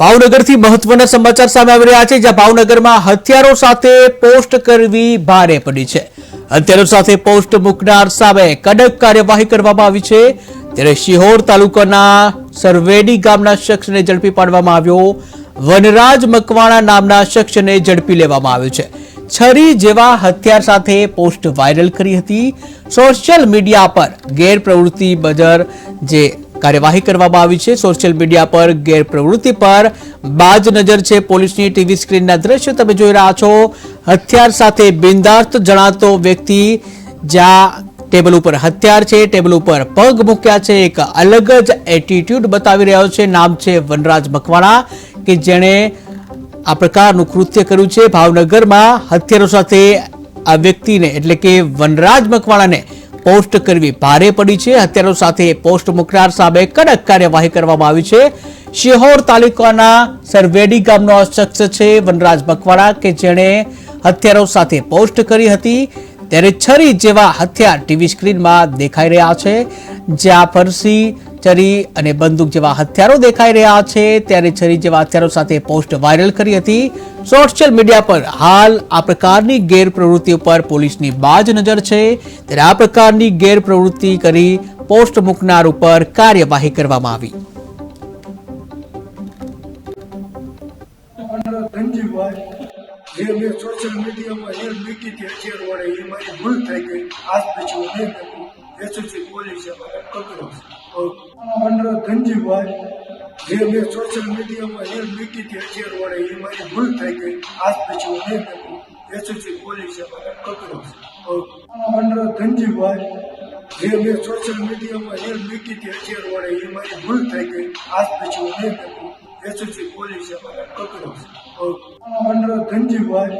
ભાવનગરથી મહત્વના સમાચાર સામે આવી રહ્યા છે, જ્યાં ભાવનગરમાં હથિયારો સાથે પોસ્ટ કરવી ભારે પડી છે. હથિયારો સાથે પોસ્ટ મૂકનાર સામે કડક કાર્યવાહી કરવામાં આવી છે. ત્યારે શિહોર તાલુકાના સરવેડી ગામના શખ્સને ઝડપી પાડવામાં આવ્યો. વનરાજ મકવાણા નામના શખ્સને ઝડપી લેવામાં આવ્યો છે. છરી જેવા હથિયાર સાથે પોસ્ટ વાયરલ કરી હતી. સોશિયલ મીડિયા પર ગેરપ્રવૃત્તિ બજર જે કાર્યવાહી કરવામાં આવી છે. સોશિયલ મીડિયા પર ગેરપ્રવૃત્તિ પર બાજ નજર છે પોલીસની ટીવી સ્ક્રીનના દ્રશ્ય. તમે જોઈ રહ્યા છો, હથિયાર સાથે બિંદાસ્ત જણાતો વ્યક્તિ જ્યાં ટેબલ ઉપર હથિયાર છે, ટેબલ ઉપર પગ મૂક્યા છે, એક અલગ જ એટીટ્યુડ બતાવી રહ્યો છે. નામ છે વનરાજ મકવાણા, કે જેણે આ પ્રકારનું કૃત્ય કર્યું છે. ભાવનગરમાં હથિયારો સાથે આ વ્યક્તિને, એટલે કે વનરાજ મકવાણાને પોસ્ટ કરવી ભારે પડી છે. હત્યારો સાથે પોસ્ટ મુકનાર સામે કડક કાર્યવાહી કરવામાં આવી છે. શિહોર તાલુકાના સરવેડી ગામનો આ શખ્સ છે, વનરાજ બકવાડા કે જેણે હત્યારો સાથે પોસ્ટ કરી હતી. ત્યારે છરી જેવા હથિયાર ટીવી સ્ક્રીનમાં દેખાઈ રહ્યા છે. જ્યાં ફરસી છરી અને બંદૂક જેવા હથિયારો દેખાઈ રહ્યા છે. ત્યારે છરી જેવા હથિયારો સાથે પોસ્ટ વાયરલ કરી હતી. સોશિયલ મીડિયા પર હાલ આ પ્રકારની ગેરપ્રવૃત્તિ ઉપર પોલીસની બાજ નજર છે. ત્યારે આ પ્રકારની ગેરપ્રવૃત્તિ કરી પોસ્ટ મૂકનાર ઉપર કાર્યવાહી કરવામાં આવી. જે સોશિયલ મીડિયામાં રીલ મીટી હતી અત્યાર વાળે એ મારી ભૂલ થઈ ગઈ. આજ પછી હું નહીં મૂકું એસઓસી પોલીસે પકડ્યો છે. મારો ધનજીભાઈ જે મેં સોશિયલ મીડિયામાં મૂકી હતી અત્યાર વાળે એ મારી ભૂલ થઈ ગઈ. આજ પછી હું નહીં મૂકું. એસઓસી પોલીસે પકડ્યો છે. મારો ધનજીભાઈ જે મેં સોશિયલ મીડિયામાં રીલ મૂકી હતી અત્યાર એ મારી ભૂલ થઈ ગઈ. આજ પછી હું નહીં મૂકું. એસઓસી પોલીસે પકડ્યો છે. મારો ધનજીભાઈ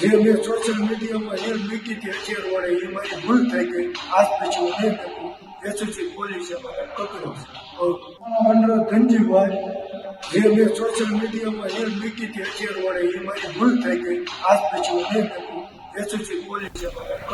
જે મેં સોશિયલ મીડિયામાં રીલ મૂકી કે અત્યાર વાળે એ મારી ભૂલ થઈ ગઈ. આજ પછી હું નહીં કરું. એસઓસી પોલીસે મને પકડ્યો મારો ધનજીભાઈ જે મેં સોશિયલ મીડિયામાં એ મૂકી કે અત્યાર વાળે એ મારી ભૂલ થઈ ગઈ. આજ પછી હું નહીં કરું. એસઓસી પોલીસે મને